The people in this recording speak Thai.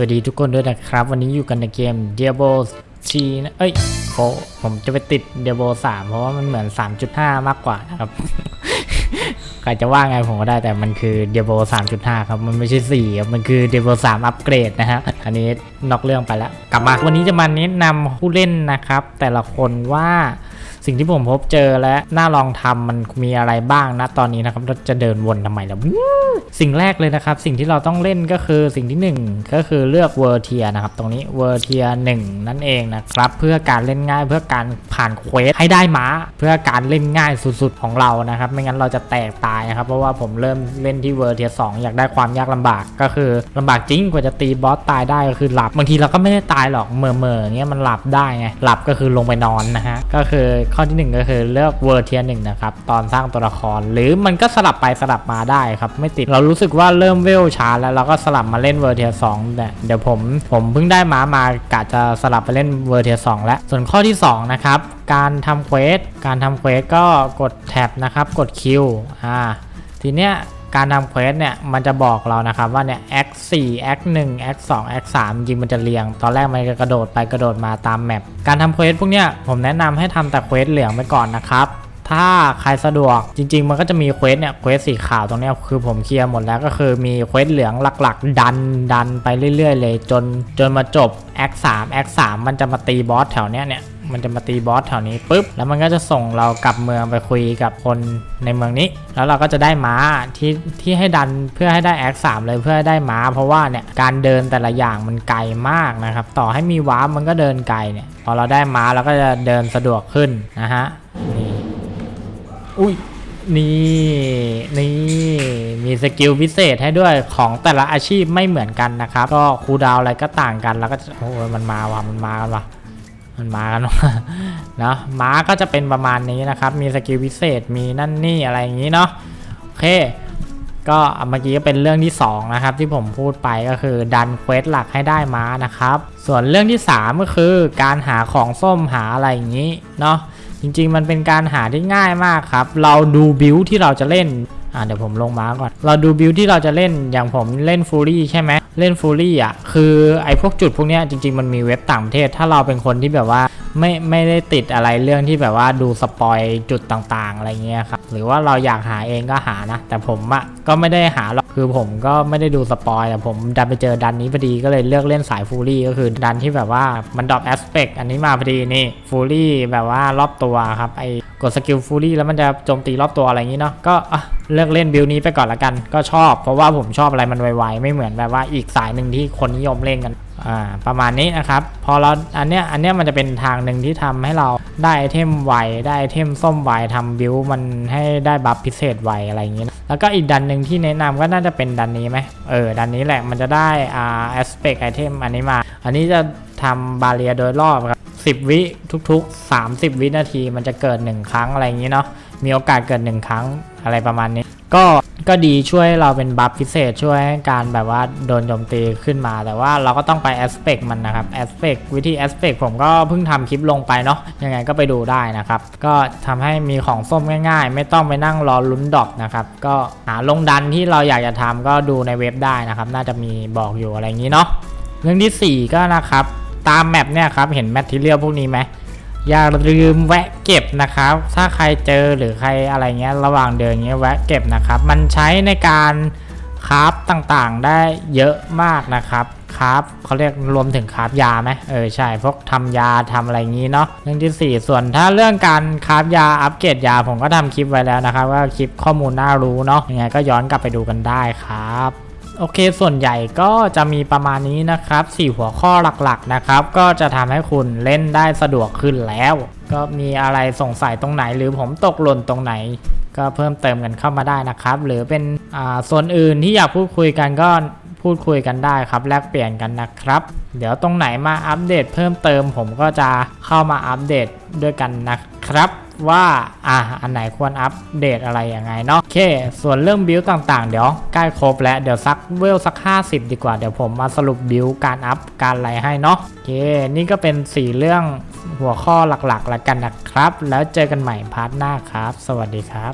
วัสดีทุกคนด้วยนะครับ วันนี้อยู่กันในเกม Diablo G นะเอ้ยโอ้ผมจะไปติด Diablo 3 เพราะว่ามันเหมือน 3.5 มากกว่านะครับใครจะว่าไงผมก็ได้แต่มันคือ Diablo 3.5 ครับ มันไม่ใช่ 4 ครับ มันคือ Diablo 3 อัปเกรดนะฮะ อันนี้นอกเรื่องไปแล้ว กลับมาวันนี้จะมาแนะนำผู้เล่นนะครับ แต่ละคนว่า สิ่งที่ผมพบเจอและน่าลองทำมันมีอะไรบ้างนะตอนนี้นะครับเราจะเดินวนทำไมล่ะสิ่งแรกเลยนะครับ สิ่งที่เราต้องเล่นก็คือสิ่งที่ 1 ก็คือเลือกเวอร์เทียนะครับ ตรงนี้เวอร์เทียหนั่นเองนะครับ เพื่อการเล่นง่ายเพื่อการผ่านเควสให้ได้ม้า เพื่อการเล่นง่ายสุดๆของเรานะครับ ไม่งั้นเราจะแตกตายนะครับ เพราะว่าผมเริ่มเล่นที่เวอร์เทียสอยากได้ความยากลำบากก็คือลำบากจริงกว่าจะตีบอสตายได้ก็คือหลับบางทีเราก็ไม่ได้ตายหรอกเมื่อเมื่อเงี้ยมันหลับได้ไงหลับก็คือลงไปนอนนะฮะก็คือข้อที่หนึ่งก็คือเลือกเวอร์เทียหนึ่งนะครับตอนสร้างตัวละคร หรือมันก็สลับไปสลับมาได้ครับ ไม่ติดเรารู้สึกว่าเริ่มเวลช้าแล้วเราก็สลับมาเล่นเวอร์เทียสองแต่เดี๋ยวผมผมเพิ่งได้ม้ามากะจะสลับไปเล่นเวอร์เทียสองแล้วส่วนข้อที่สองนะครับ การทำเควสการทำเควสก็กดแท็บนะครับ กดคิวอ่าทีเนี้ย การทำเควสเนี่ยมันจะบอกเรานะครับว่าเนี่ย x 4 x 1 x 2 x 3จริงมันจะเรียง ตอนแรกมันจะกระโดดไปกระโดดมาตามแมปการทำเควสพวกเนี้ยผมแนะนำให้ทำแต่เควสเหลืองไปก่อนนะครับถ้าใครสะดวกจริง ๆ มันก็จะมีเควสเนี่ยเควสสีขาวตรงเนี้ยคือผมเคลียร์หมดแล้วก็คือมีเควสเหลืองหลักๆ ดันดันไปเรื่อย ๆ เลยจนจนมาจบ x 3 x 3มันจะมาตีบอสแถวเนี้ยเนี่ย มันจะมาตีบอสแถวนี้ปุ๊บแล้วมันก็จะส่งเรากลับเมืองไปคุยกับคนในเมืองนี้ แล้วเราก็จะได้ม้าที่ที่ให้ดันเพื่อให้ได้แอคสามเลยเพื่อให้ได้ม้า เพราะว่าเนี่ยการเดินแต่ละอย่างมันไกลมากนะครับ ต่อให้มีวาร์ปมันก็เดินไกลเนี่ยพอเราได้ม้าเราก็จะเดินสะดวกขึ้นนะฮะนี่อุ้ยนี่นี่มีสกิลพิเศษให้ด้วยของแต่ละอาชีพไม่เหมือนกันนะครับ ก็คูดาวอะไรก็ต่างกันแล้วก็โอ้ยมันมาว่ะมันมากันว่ะ มันมากันว่ะนะม้าก็จะเป็นประมาณนี้นะครับ มีสกิลพิเศษมีนั่นนี่อะไรอย่างนี้เนาะโอเค ก็เมื่อกี้ก็เป็นเรื่องที่ 2 นะครับ ที่ผมพูดไปก็คือดันเควสหลักให้ได้ม้านะครับ ส่วนเรื่องที่ 3 ก็คือการหาของส้มหาอะไรอย่างนี้เนาะจริงๆมันเป็นการหาที่ง่ายมากครับ เราดูบิวที่เราจะเล่น อ่าเดี๋ยวผมลงม้าก่อน เราดูบิลที่เราจะเล่นอย่างผมเล่นฟูรี่ใช่ไหมเล่นฟูรี่อะคือไอ้พวกจุดพวกเนี้ยจริง ๆ มันมีเว็บต่างประเทศ ถ้าเราเป็นคนที่แบบว่าไม่ไม่ได้ติดอะไรเรื่องที่แบบว่าดูสปอยจุดต่างๆ อะไรเงี้ยครับหรือว่าเราอยากหาเองก็หานะ แต่ผมอะก็ไม่ได้หาหรอก คือผมก็ไม่ได้ดูสปอยแต่ผมดันไปเจอดันนี้พอดีก็เลยเลือกเล่นสายฟูรี่ก็คือดันที่แบบว่ามันดรอปแอสเปกอันนี้มาพอดีนี่ฟูรี่แบบว่ารอบตัวครับไอ้กดสกิลฟูรี่แล้วมันจะโจมตีรอบตัวอะไรอย่างนี้เนาะก็เลือกเล่นบิลนี้ไปก่อนละกัน ก็ชอบเพราะว่าผมชอบอะไรมันไวๆ ไม่เหมือนแบบว่าอีกสายหนึ่งที่คนนิยมเล่นกันอ่าประมาณนี้นะครับ พอเราอันเนี้ยอันเนี้ยมันจะเป็นทางหนึ่งที่ทำให้เราได้ไอเทมไวได้ไอเทมส้มไวทำบิวมันให้ได้บัฟพิเศษไวอะไรอย่างเงี้ แล้วก็อีกดันหนึ่งที่แนะนำก็น่าจะเป็นดันนี้ไหมเออ ดันนี้แหละ มันจะได้อ่า aspect item อันนี้มา อันนี้จะทำบาเรียโดยรอบครับ10วิทุกๆ 30 วินาทีมันจะเกิด 1 ครั้งอะไรอย่างนี้เนาะ มีโอกาสเกิด 1 ครั้งอะไรประมาณนี้ ก็ก็ดีช่วยเราเป็นบัฟพิเศษช่วยให้การแบบว่าโดนโจมตีขึ้นมา แต่ว่าเราก็ต้องไปแอสเปกมันนะครับแอสเปกวิธีแอสเปกผมก็เพิ่งทำคลิปลงไปเนาะยังไงก็ไปดูได้นะครับ ก็ทำให้มีของส้มง่าย ๆ ไม่ต้องไปนั่งรอลุ้นดอกนะครับ ก็หาลงดันที่เราอยากจะทำก็ดูในเว็บได้นะครับ น่าจะมีบอกอยู่อะไรอย่างนี้เนาะเรื่องที่ 4 ก็นะครับ ตามแมปเนี่ยครับเห็นแมททีเรียลพวกนี้ไหม อย่าลืมแวะเก็บนะครับ ถ้าใครเจอหรือใครอะไรเงี้ยระหว่างเดินเงี้ยแวะเก็บนะครับ มันใช้ในการคราฟต่างๆได้เยอะมากนะครับคราฟเขาเรียกรวมถึงคราฟยาไหมเออใช่พวกทำยาทำอะไรงี้เนาะเรื่องที่ 4 ส่วนถ้าเรื่องการคราฟยาอัปเกรดยาผมก็ทำคลิปไว้แล้วนะครับว่าคลิปข้อมูลน่ารู้เนาะยังไงก็ย้อนกลับไปดูกันได้ครับ โอเค ส่วนใหญ่ก็จะมีประมาณนี้นะครับ 4 หัวข้อหลักๆนะครับ ก็จะทำให้คุณเล่นได้สะดวกขึ้นแล้ว ก็มีอะไรสงสัยตรงไหนหรือผมตกหล่นตรงไหน ก็เพิ่มเติมกันเข้ามาได้นะครับ หรือเป็นอ่าส่วนอื่นที่อยากพูดคุยกันก็พูดคุยกันได้ครับ แลกเปลี่ยนกันนะครับ เดี๋ยวตรงไหนมาอัปเดตเพิ่มเติมผมก็จะเข้ามาอัปเดตด้วยกันนะครับ ว่าอะอันไหนควรอัปเดตอะไรยังไงเนาะโอเค ส่วนเรื่องบิลต่างๆ เดี๋ยวใกล้ครบแล้วเดี๋ยวสักเวลสัก 50 ดีกว่าเดี๋ยวผมมาสรุปบิลการอัพการอะไรให้เนาะโอเค นี่ก็เป็น 4 เรื่องหัวข้อหลักๆ แล้วกันนะครับ แล้วเจอกันใหม่พาร์ทหน้าครับ สวัสดีครับ